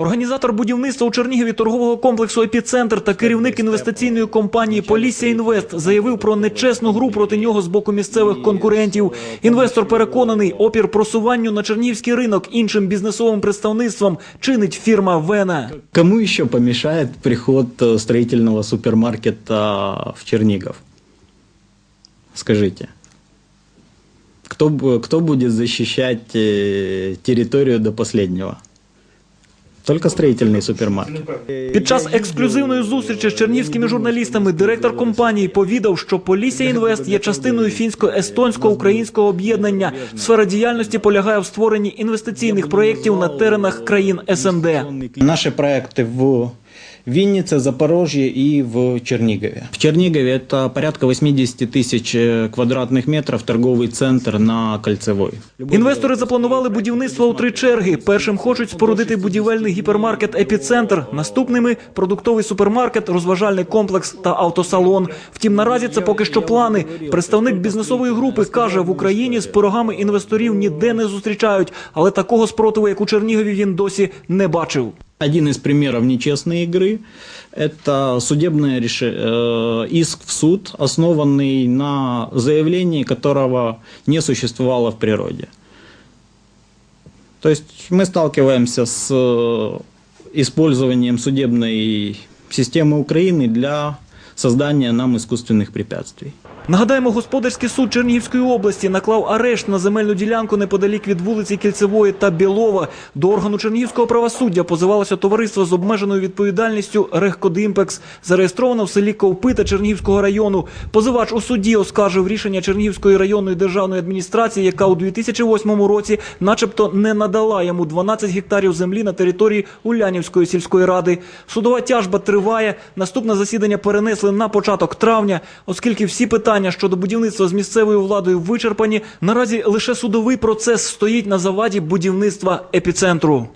Організатор будівництва у Чернігові торгового комплексу Епіцентр та керівник інвестиційної компанії Полісся Інвест заявив про нечесну гру проти нього з боку місцевих конкурентів. Інвестор переконаний, опір просуванню на чернігівський ринок іншим бізнесовим представництвом чинить фірма Вена. Кому еще помешает приход э, строительного супермаркета в Чернигов? Скажите. Кто, кто будет защищать э, территорию до последнего? Только строительный супермаркет. Під час ексклюзивної зустрічі з чернівськими журналістами директор компанії повідав, що Полісся Інвест є частиною фінсько-естонсько-українського об'єднання. Сфера діяльності полягає в створенні інвестиційних проєктів на теренах країн СНД. Наші проекти в Виннице, Запорожье и в Чернигове. В Чернигове это порядка 80 тысяч э, квадратных метров торговый центр на Кольцевой. Інвестори запланували будівництво у три черги. Першим хочуть спорудити будівельний гіпермаркет Епіцентр. Наступними продуктовий супермаркет, розважальний комплекс та автосалон. Втім, наразі це поки що плани. Представник бізнесової групи каже, в Україні з пирогами інвесторів ніде не зустрічають, але такого спротиву, як у Чернігові, він досі не бачив. Один из примеров нечестной игры – это судебный реше- э, иск в суд, основанный на заявлении, которого не существовало в природе. То есть мы сталкиваемся с э, использованием судебной системы Украины для создания нам искусственных препятствий. Нагадаємо, господарський суд Чернігівської області наклав арешт на земельну ділянку неподалік від вулиці Кільцевої та Білова. До органу Чернігівського правосуддя позивалося товариство з обмеженою відповідальністю Рехкодимпекс, зареєстровано в селі Ковпита Чернігівського району. Позивач у суді оскаржив рішення Чернігівської районної державної адміністрації, яка у 2008 році, начебто, не надала йому 12 гектарів землі на території Улянівської сільської ради. Судова тяжба триває. Наступне засідання перенесли на початок травня, оскільки всі питання щодо будівництва з місцевою владою вичерпані. Наразі лише судовий процес стоїть на заваді будівництва епіцентру.